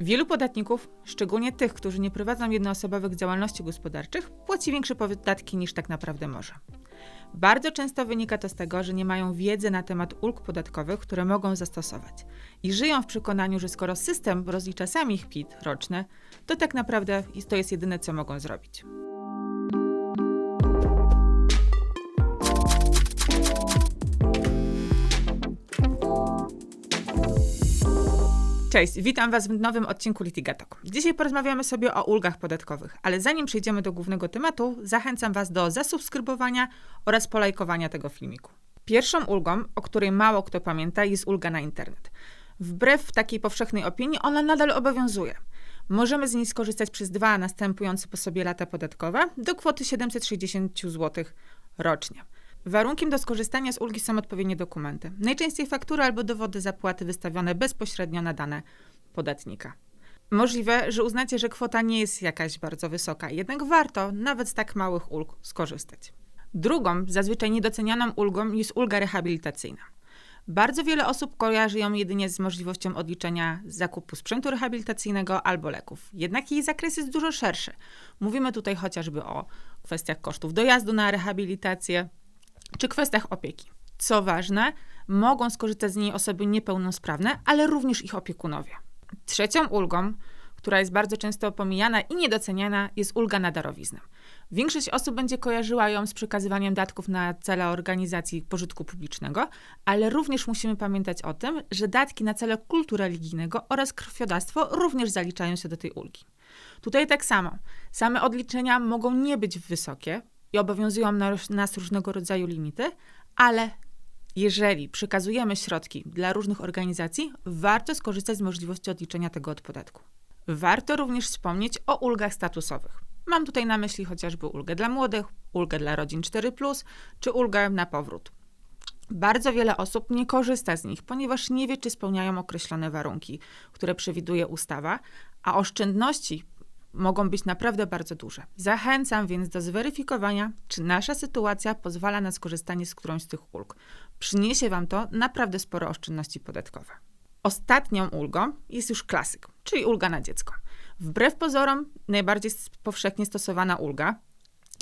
Wielu podatników, szczególnie tych, którzy nie prowadzą jednoosobowych działalności gospodarczych, płaci większe podatki niż tak naprawdę może. Bardzo często wynika to z tego, że nie mają wiedzy na temat ulg podatkowych, które mogą zastosować i żyją w przekonaniu, że skoro system rozlicza sam ich PIT roczne, to tak naprawdę to jest jedyne, co mogą zrobić. Cześć, witam Was w nowym odcinku Litigatok. Dzisiaj porozmawiamy sobie o ulgach podatkowych, ale zanim przejdziemy do głównego tematu, zachęcam Was do zasubskrybowania oraz polajkowania tego filmiku. Pierwszą ulgą, o której mało kto pamięta, jest ulga na internet. Wbrew takiej powszechnej opinii, ona nadal obowiązuje. Możemy z niej skorzystać przez dwa następujące po sobie lata podatkowe do kwoty 760 zł rocznie. Warunkiem do skorzystania z ulgi są odpowiednie dokumenty. Najczęściej faktury albo dowody zapłaty wystawione bezpośrednio na dane podatnika. Możliwe, że uznacie, że kwota nie jest jakaś bardzo wysoka, jednak warto nawet z tak małych ulg skorzystać. Drugą, zazwyczaj niedocenianą ulgą jest ulga rehabilitacyjna. Bardzo wiele osób kojarzy ją jedynie z możliwością odliczenia zakupu sprzętu rehabilitacyjnego albo leków. Jednak jej zakres jest dużo szerszy. Mówimy tutaj chociażby o kwestiach kosztów dojazdu na rehabilitację, czy kwestiach opieki. Co ważne, mogą skorzystać z niej osoby niepełnosprawne, ale również ich opiekunowie. Trzecią ulgą, która jest bardzo często pomijana i niedoceniana, jest ulga na darowiznę. Większość osób będzie kojarzyła ją z przekazywaniem datków na cele organizacji pożytku publicznego, ale również musimy pamiętać o tym, że datki na cele kultu religijnego oraz krwiodawstwo również zaliczają się do tej ulgi. Tutaj tak samo. Same odliczenia mogą nie być wysokie, i obowiązują nas różnego rodzaju limity, ale jeżeli przekazujemy środki dla różnych organizacji, warto skorzystać z możliwości odliczenia tego od podatku. Warto również wspomnieć o ulgach statusowych. Mam tutaj na myśli chociażby ulgę dla młodych, ulgę dla rodzin 4, czy ulgę na powrót. Bardzo wiele osób nie korzysta z nich, ponieważ nie wie, czy spełniają określone warunki, które przewiduje ustawa, a oszczędności mogą być naprawdę bardzo duże. Zachęcam więc do zweryfikowania, czy nasza sytuacja pozwala na skorzystanie z którąś z tych ulg. Przyniesie Wam to naprawdę spore oszczędności podatkowe. Ostatnią ulgą jest już klasyk, czyli ulga na dziecko. Wbrew pozorom, najbardziej powszechnie stosowana ulga,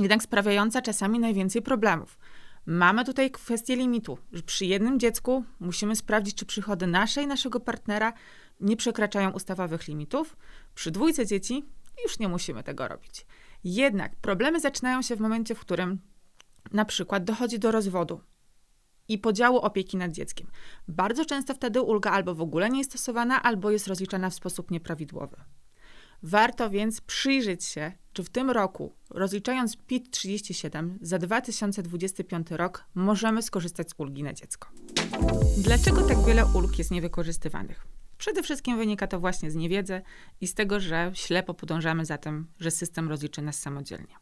jednak sprawiająca czasami najwięcej problemów. Mamy tutaj kwestię limitu, że przy jednym dziecku musimy sprawdzić, czy przychody nasze i naszego partnera nie przekraczają ustawowych limitów. Przy dwójce dzieci już nie musimy tego robić. Jednak problemy zaczynają się w momencie, w którym na przykład dochodzi do rozwodu i podziału opieki nad dzieckiem. Bardzo często wtedy ulga albo w ogóle nie jest stosowana, albo jest rozliczana w sposób nieprawidłowy. Warto więc przyjrzeć się, czy w tym roku, rozliczając PIT 37 za 2025 rok, możemy skorzystać z ulgi na dziecko. Dlaczego tak wiele ulg jest niewykorzystywanych? Przede wszystkim wynika to właśnie z niewiedzy i z tego, że ślepo podążamy za tym, że system rozliczy nas samodzielnie.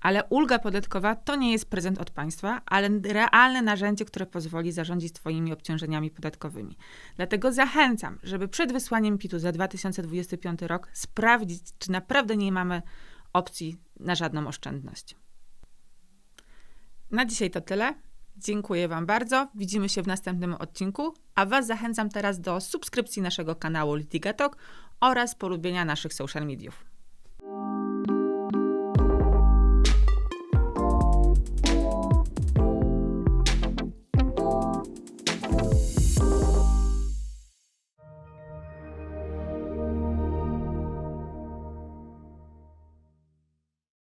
Ale ulga podatkowa to nie jest prezent od państwa, ale realne narzędzie, które pozwoli zarządzić Twoimi obciążeniami podatkowymi. Dlatego zachęcam, żeby przed wysłaniem PIT-u za 2025 rok sprawdzić, czy naprawdę nie mamy opcji na żadną oszczędność. Na dzisiaj to tyle. Dziękuję Wam bardzo. Widzimy się w następnym odcinku, a Was zachęcam teraz do subskrypcji naszego kanału Litigatok oraz polubienia naszych social mediów.